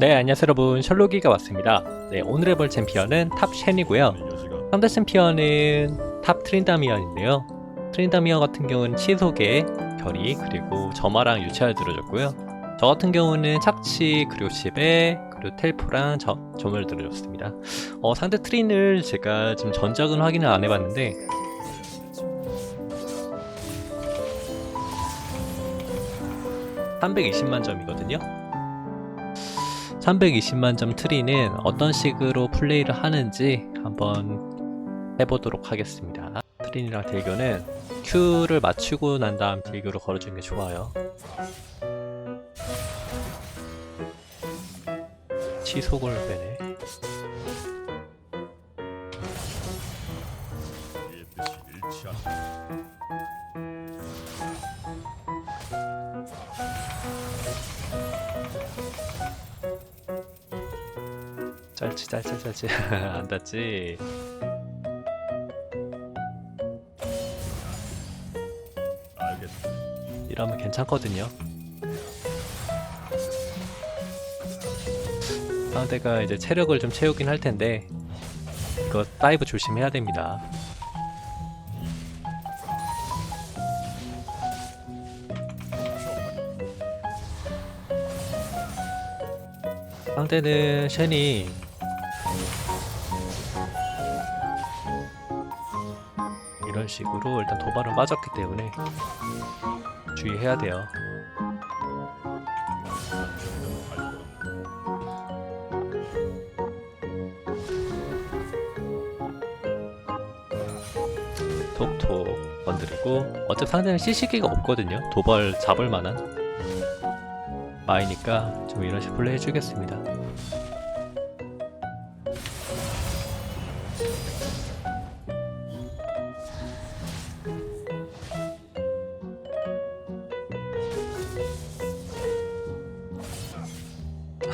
네, 안녕하세요 여러분. 셜록이가 왔습니다. 네, 오늘 해볼 챔피언은 탑 쉔이고요. 상대 챔피언은 탑 트린다미언인데요. 트린다미언 같은 경우는 치속에 결이 그리고 점화랑 유치를 들어줬고요. 저 같은 경우는 착취 그리고 집에 그리고 텔포랑 저, 점을 들어줬습니다. 어, 상대 트린을 제가 지금 전작은 확인을 안 해봤는데 (320만) 점이거든요 320만 점 트리는 어떤 식으로 플레이를 하는지 한번 해보도록 하겠습니다. 트린이랑 딜교는 Q를 맞추고 난 다음 딜교를 걸어주는 게 좋아요. 치속을 빼네. 짧지 짧지 짧지 안 닿지? 이러면 괜찮거든요. 상대가 이제 체력을 좀 채우긴 할 텐데 이거 다이브 조심해야 됩니다. 상대는 쉔이 식으로 일단 도발은 빠졌기 때문에 주의해야 돼요. 톡톡 건드리고 어차피 상대는 CC기가 없거든요. 도발 잡을 만한 마이니까 좀 이런 식으로 플레이 해주겠습니다.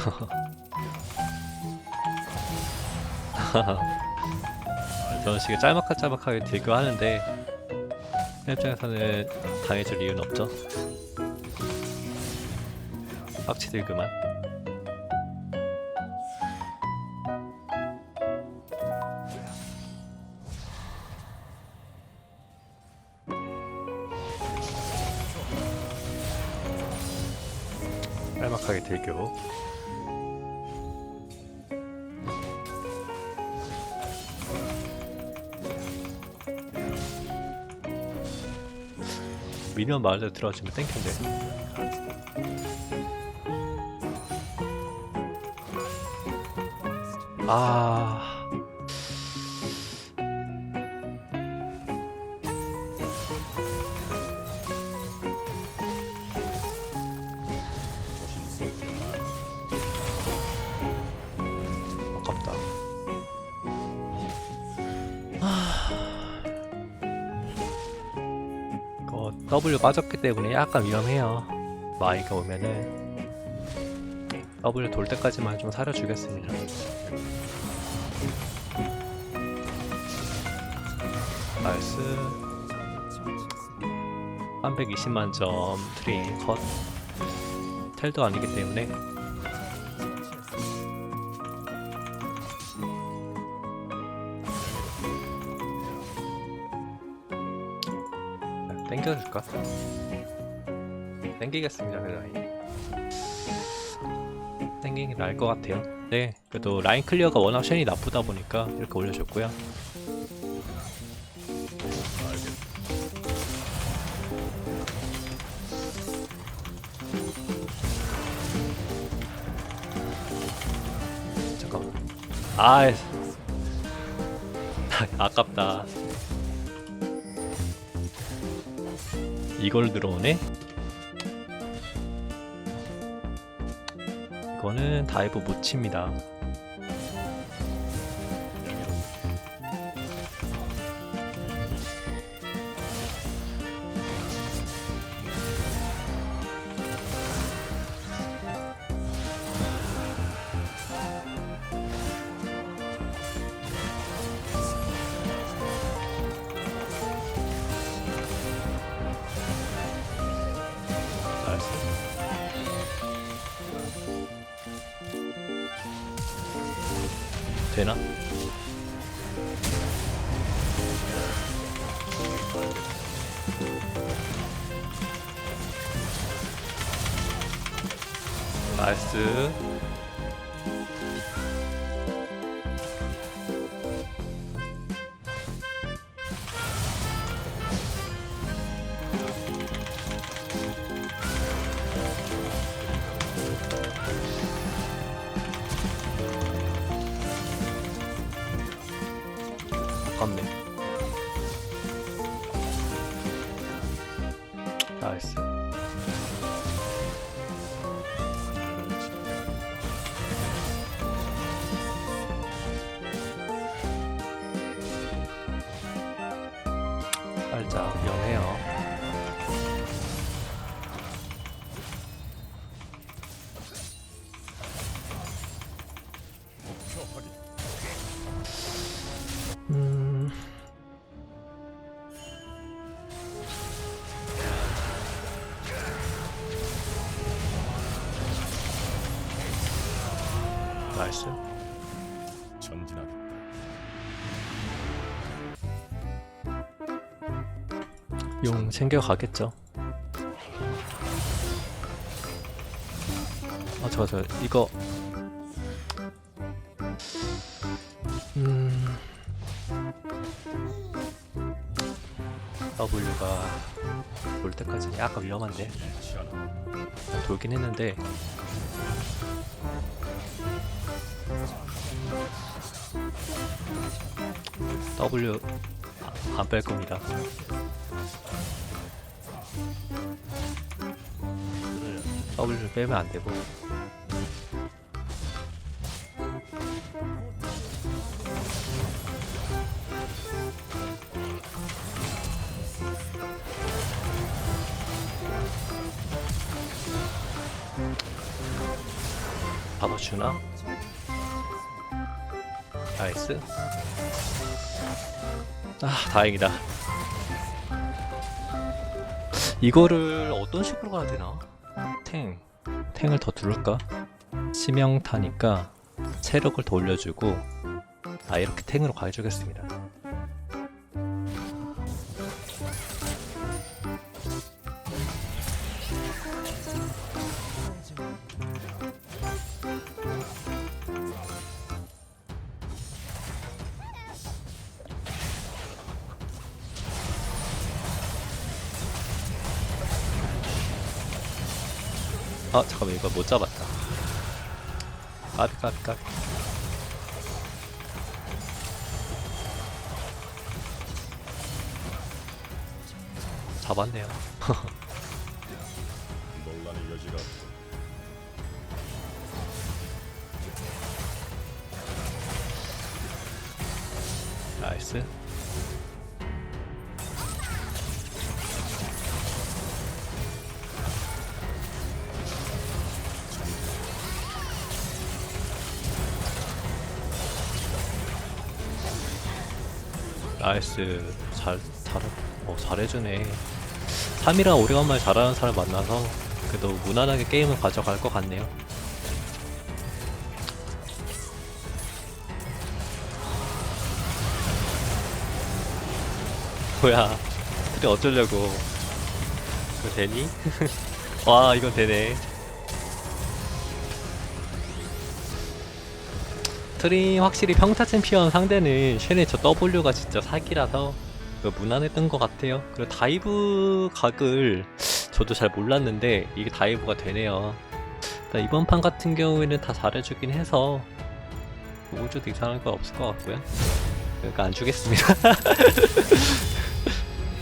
이런 식의 짤막하짤막하게 딜교 하는데 팬 입장에서는 당해줄 이유는 없죠? 빡치 딜교만? 짤막하게 딜교 미니언 마을에 들어가시면 땡큐인데. 아 W 빠졌기 때문에 약간 위험해요. 마이가 오면은 W 돌 때까지만 좀 사려주겠습니다. 나이스 320만 점 트린 컷 텔도 아니기 때문에 땡겨줄까? 땡기겠습니다, 그 라인. 땡기는 게 나을 것 같아요. 네, 그래도 라인 클리어가 워낙 쉔이 나쁘다 보니까 이렇게 올려줬고요. 잠깐만. 아, 아깝다. 이걸 들어오네? 이거는 다이브 못 칩니다. 되나? 나이스 아깝네 나이스 전진하겠다. 용 챙겨가겠죠? 아 저 저 이거. 음. W가 올 때까지 약간 위험한데? 않아. 돌긴 했는데 W 안뺄 겁니다. W 빼면 안 되고 잡아주나? 나이스 아 다행이다 이거를 어떤 식으로 가야 되나? 탱 탱을 더 두를까? 치명타니까 체력을 더 올려주고 아 이렇게 탱으로 가해주겠습니다 아 잠깐만 이거 못 잡았다. 까비 까비 까비. 잡았네요. 나이스 나이스. 잘 잘, 어, 잘해주네. 3이랑 오래간만에 잘하는 사람 만나서 그래도 무난하게 게임을 가져갈 것 같네요. 뭐야. 근데 어쩌려고. 이거 되니? 와 이건 되네 트림 확실히 평타 챔피언 상대는 쉔의 저 W가 진짜 사기라서 이거 무난했던 것 같아요. 그리고 다이브 각을 저도 잘 몰랐는데 이게 다이브가 되네요. 이번 판 같은 경우에는 다 잘해주긴 해서 우주도 이상할 거 없을 것 같고요. 그러니까 안 주겠습니다.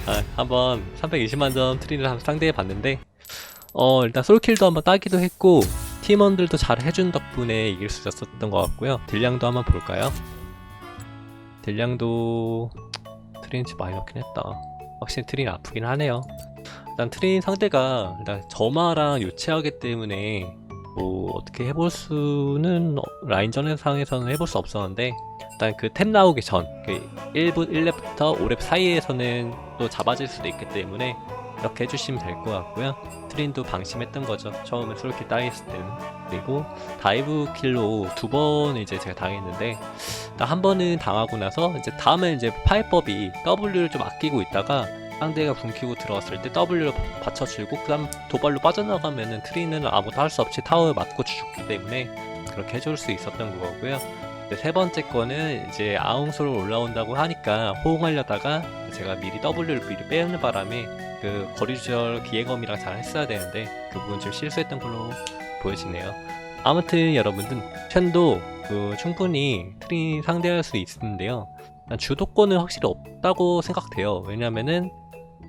아, 한번 320만 점 트리를 한번 상대해 봤는데 어 일단 솔킬도 한번 따기도 했고 팀원들도 잘 해준 덕분에 이길 수 있었던 것 같고요. 딜량도 한번 볼까요? 딜량도 트린치 많이 넣긴 했다. 확실히 트린 아프긴 하네요. 일단 트린 상대가 일단 점화랑 요체하기 때문에 뭐 어떻게 해볼 수는 라인전 상에서는 해볼 수 없었는데 일단 그템 나오기 전, 그 1분 1렙부터 5렙 사이에서는 또 잡아질 수도 있기 때문에 이렇게 해주시면 될 것 같고요. 트린도 방심했던 거죠. 처음에 솔킬 따있을 때는. 그리고 다이브 킬로 두 번 이제 제가 당했는데 한 번은 당하고 나서 이제 다음에 이제 파이법이 W를 좀 아끼고 있다가 상대가 궁키고 들어왔을 때 W를 받쳐주고 그 다음 도발로 빠져나가면은 트리는 아무것도 할 수 없이 타워에 맞고 죽기 때문에 그렇게 해줄 수 있었던 거고요. 이제 세 번째 거는 이제 아웅소로 올라온다고 하니까 호응하려다가 제가 미리 W를 미리 빼는 바람에 그 거리주절 기회검이랑 잘 했어야 되는데 그 부분 좀 실수했던 걸로 보여지네요. 아무튼 여러분들 첸도 그 충분히 트린 상대할 수 있는데요. 난 주도권은 확실히 없다고 생각돼요. 왜냐면은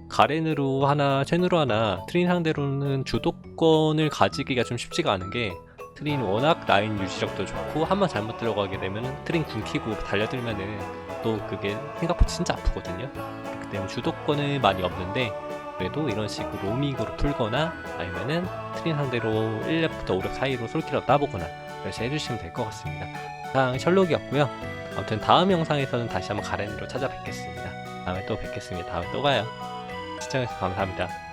가렌으로 하나, 첸으로 하나, 트린 상대로는 주도권을 가지기가 좀 쉽지가 않은 게 트린 워낙 라인 유지력도 좋고 한 번 잘못 들어가게 되면 트린 궁키고 달려들면은 또 그게 생각보다 진짜 아프거든요. 그렇기 때문에 주도권은 많이 없는데 그래도 이런 식으로 로밍으로 풀거나 아니면은 트린 상대로 1렙부터 5렙 사이로 솔킬을 따보거나 이렇게 해주시면 될 것 같습니다. 이상 셜록이었고요. 아무튼 다음 영상에서는 다시 한번 가렌으로 찾아뵙겠습니다. 다음에 또 뵙겠습니다. 다음에 또 봐요. 시청해주셔서 감사합니다.